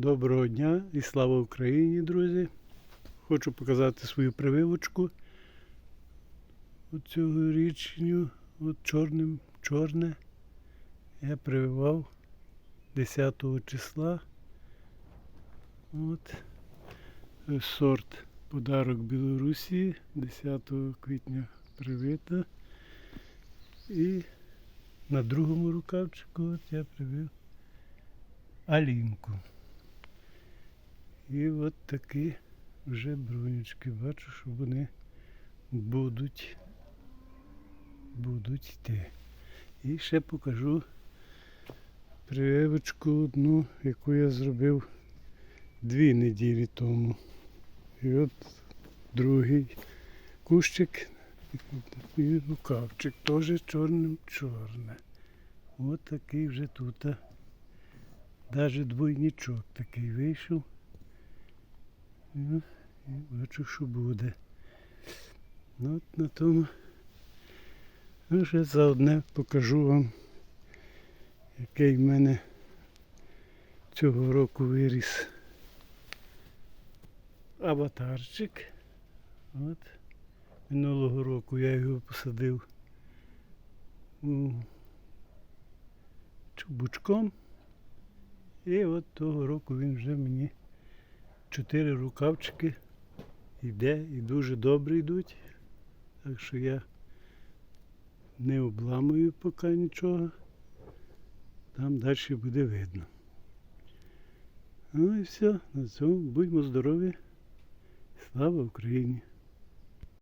Доброго дня і слава Україні, друзі. Хочу показати свою прививочку. Оцього річню, от чорним, чорне. Я прививав 10 числа. От. Сорт подарок Білорусі 10 квітня привита. І на другому рукавчику от я привив Алінку. І от такі вже бронючки. Бачу, що вони будуть, будуть йти. І ще покажу прививочку одну, яку я зробив дві неділі тому. І от другий кущик і рукавчик теж чорним чорне. От такий вже тут. Навіть двойничок такий вийшов. Ну, і бачу, що буде. Ну, от на тому. Ну, ще заодне покажу вам, який в мене цього року виріс аватарчик. От. Минулого року я його посадив чубучком. І от того року він вже мені чотири рукавчики йде і дуже добре йдуть. Так що я не обламую поки нічого. Там далі буде видно. Ну і все, на цьому будьмо здорові. Слава Україні!